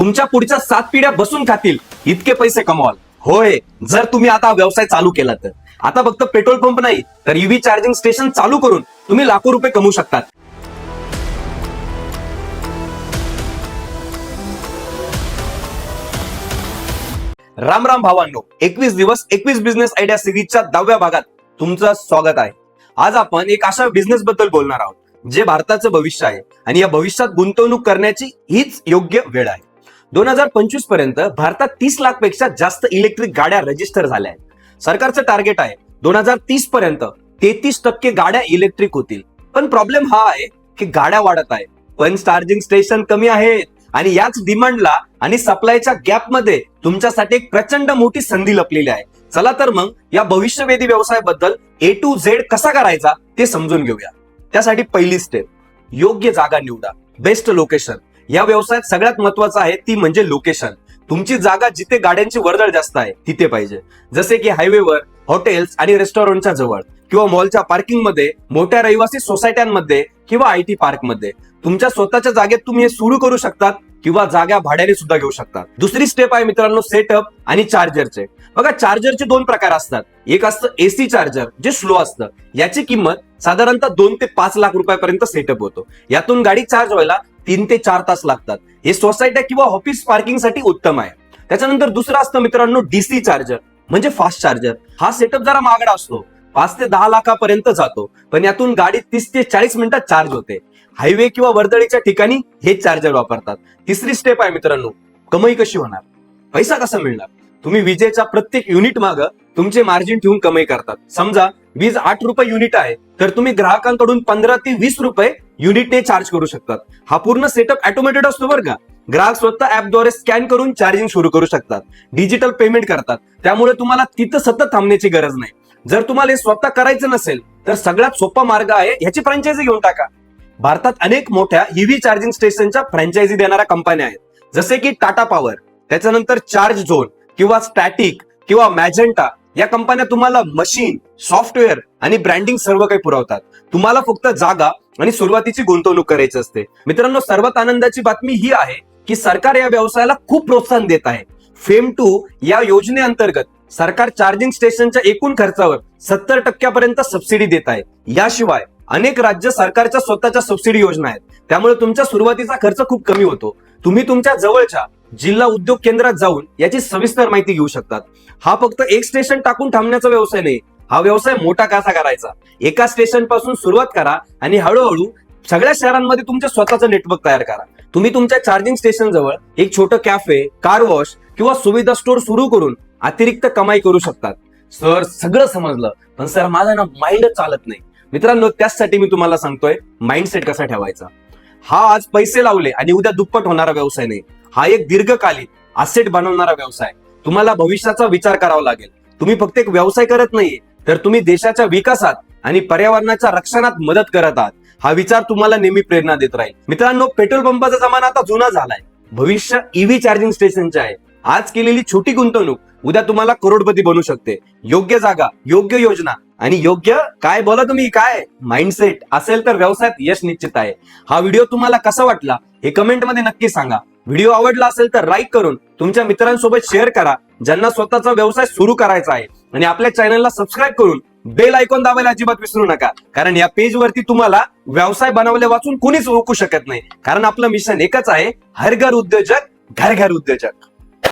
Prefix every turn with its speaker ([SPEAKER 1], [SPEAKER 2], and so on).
[SPEAKER 1] तुमच्या पुढच्या सात पिढ्या बसून खातील इतके पैसे कमवाल. होय जर तुम्ही आता व्यवसाय चालू केला तर. आता फक्त पेट्रोल पंप नाही तर ईव्ही चार्जिंग स्टेशन चालू करून तुम्ही लाखो रुपये कमवू शकतात. राम राम भावांनो एकवीस दिवस एकवीस बिझनेस आयडिया सिरीजच्या दहाव्या भागात तुमचं स्वागत आहे. आज आपण एक अशा बिझनेस बद्दल बोलणार आहोत जे भारताचं भविष्य आहे आणि या भविष्यात गुंतवणूक करण्याची हीच योग्य वेळ आहे. दोन हजार पंचवीसपर्यंत भारतात तीस लाखपेक्षा जास्त इलेक्ट्रिक गाड्या रजिस्टर झाल्या आहेत. सरकारचं टार्गेट आहे दोन हजार तीस पर्यंत तेहतीस टक्के गाड्या इलेक्ट्रिक होतील. पण प्रॉब्लेम हा आहे की गाड्या वाढत आहे पण चार्जिंग स्टेशन कमी आहेत आणि याच डिमांडला आणि सप्लायच्या गॅपमध्ये तुमच्यासाठी एक प्रचंड मोठी संधी लपलेली आहे. चला तर मग या भविष्यवेधी व्यवसायाबद्दल ए टू झेड कसा करायचा ते समजून घेऊया. त्यासाठी पहिली स्टेप योग्य जागा निवडा. बेस्ट लोकेशन या व्यवसायात सगळ्यात महत्वाचं आहे ती म्हणजे लोकेशन तुमची जागा जिथे गाड्यांची वर्दळ जास्त आहे तिथे पाहिजे. जसे की हायवेवर हॉटेल्स आणि रेस्टॉरंटच्या जवळ किंवा मॉलच्या पार्किंगमध्ये मोठ्या रहिवासी सोसायट्यांमध्ये किंवा आय टी पार्कमध्ये तुमच्या स्वतःच्या जागेत तुम्ही हे सुरू करू शकतात किंवा जागा भाड्याने सुद्धा घेऊ शकतात. दुसरी स्टेप आहे मित्रांनो सेटअप आणि चार्जरचे बघा चार्जरचे दोन प्रकार असतात. एक असतं एसी चार्जर जे स्लो असतं. याची किंमत साधारणतः दोन ते पाच लाख रुपयापर्यंत सेटअप होतो. यातून गाडी चार्ज व्हायला तीन ते चार तास लागतात. हे सोसायट्या किंवा ऑफिस पार्किंगसाठी उत्तम आहे. त्याच्यानंतर दुसरं असतं मित्रांनो डीसी चार्जर म्हणजे फास्ट चार्जर हा सेटअप जरा महागडा असतो. पाच ते दहा लाखापर्यंत जातो. पण यातून गाडी तीस ते चाळीस मिनिटात चार्ज होते. हायवे किंवा वर्दळीच्या ठिकाणी हे चार्जर वापरतात. तिसरी स्टेप आहे मित्रांनो कमाई कशी होणार? पैसा कसा मिळणार? तुम्ही विजेच्या प्रत्येक युनिट माग तुमचे मार्जिन ठेवून कमाई करतात. समजा वीज आठ रुपये युनिट आहे तर तुम्ही ग्राहकांकडून पंधरा ते वीस रुपये युनिटने चार्ज करू शकतात. हा पूर्ण सेटअप ऑटोमेटेड असतो बरं का. ग्राहक स्वतः ऍपद्वारे स्कॅन करून चार्जिंग सुरू करू शकतात. डिजिटल पेमेंट करतात. त्यामुळे तुम्हाला तिथं सतत थांबण्याची गरज नाही. जर तुम्हाला हे स्वतः करायचं नसेल तर सगळ्यात सोपा मार्ग आहे ह्याची फ्रँचायझी घेऊन टाका. भारतात अनेक मोठ्या ईव्ही चार्जिंग स्टेशनच्या फ्रँचायझी देणाऱ्या कंपन्या आहेत. जसे की टाटा पॉवर त्याच्यानंतर चार्ज झोन किंवा स्टॅटिक किंवा मॅजेंटा या कंपन्या तुम्हाला मशीन सॉफ्टवेअर आणि ब्रँडिंग सर्व काही पुरवतात. तुम्हाला फक्त जागा आणि सुरुवातीची गुंतवणूक करायची असते. मित्रांनो सर्वात आनंदाची बातमी ही आहे की सरकार या व्यवसायाला खूप प्रोत्साहन देत आहे. फेम टू या योजनेअंतर्गत सरकार चार्जिंग स्टेशनच्या एकूण खर्चावर सत्तर टक्क्यापर्यंत सबसिडी देत आहे. याशिवाय अनेक राज्य सरकारच्या स्वतःच्या सबसिडी योजना आहेत. त्यामुळे तुमच्या सुरुवातीचा खर्च खूप कमी होतो. तुम्ही तुमच्या जवळच्या जिल्हा उद्योग केंद्रात जाऊन याची सविस्तर माहिती घेऊ शकतात. हा फक्त एक स्टेशन टाकून थांबण्याचा व्यवसाय नाही. हा व्यवसाय मोठा कसा करायचा? एका स्टेशनपासून सुरुवात करा आणि हळूहळू सगळ्या शहरांमध्ये तुमचं स्वतःचं नेटवर्क तयार करा. तुम्ही तुमच्या चार्जिंग स्टेशन जवळ एक छोटं कॅफे कार वॉश किंवा सुविधा स्टोअर सुरू करून अतिरिक्त कमाई करू शकतात. सर सगळं समजलं. पण सर माझा ना माइंड चालत नाही. मित्रांनो त्याचसाठी मी तुम्हाला सांगतोय माइंडसेट कसा ठेवायचा? हा आज पैसे लावले आणि उद्या दुप्पट होणारा व्यवसाय नाही. हा एक दीर्घकालीन असेट बनवणारा व्यवसाय. तुम्हाला भविष्याचा विचार करावा लागेल. तुम्ही फक्त एक व्यवसाय करत नाही तर तुम्ही देशाच्या विकासात आणि पर्यावरणाच्या रक्षणात मदत करत आहात. हा विचार तुम्हाला नेहमी प्रेरणा देत राहील. मित्रांनो पेट्रोल पंपाचा जमाना आता जुना झालाय. भविष्य ईव्ही चार्जिंग स्टेशनचे आहे. आज केलेली छोटी गुंतवणूक उद्या तुम्हाला करोडपती बनू शकते. योग्य जागा योग्य योजना आणि योग्य काय बोला तुम्ही काय माइंडसेट असेल तर व्यवसायात यश निश्चित आहे. हा व्हिडिओ तुम्हाला कसा वाटला हे कमेंटमध्ये नक्की सांगा. व्हिडिओ आवडला असेल तर लाईक करून तुमच्या मित्रांसोबत शेअर करा ज्यांना स्वतःचा व्यवसाय सुरू करायचा आहे. आणि आपल्या चॅनलला सबस्क्राईब करून बेल आयकॉन दाबायला अजिबात विसरू नका. कारण या पेज वरती तुम्हाला व्यवसाय बनवले वाचून कोणीच रोखू शकत नाही. कारण आपलं मिशन एकच आहे हर घर उद्योजक घर घर उद्योजक.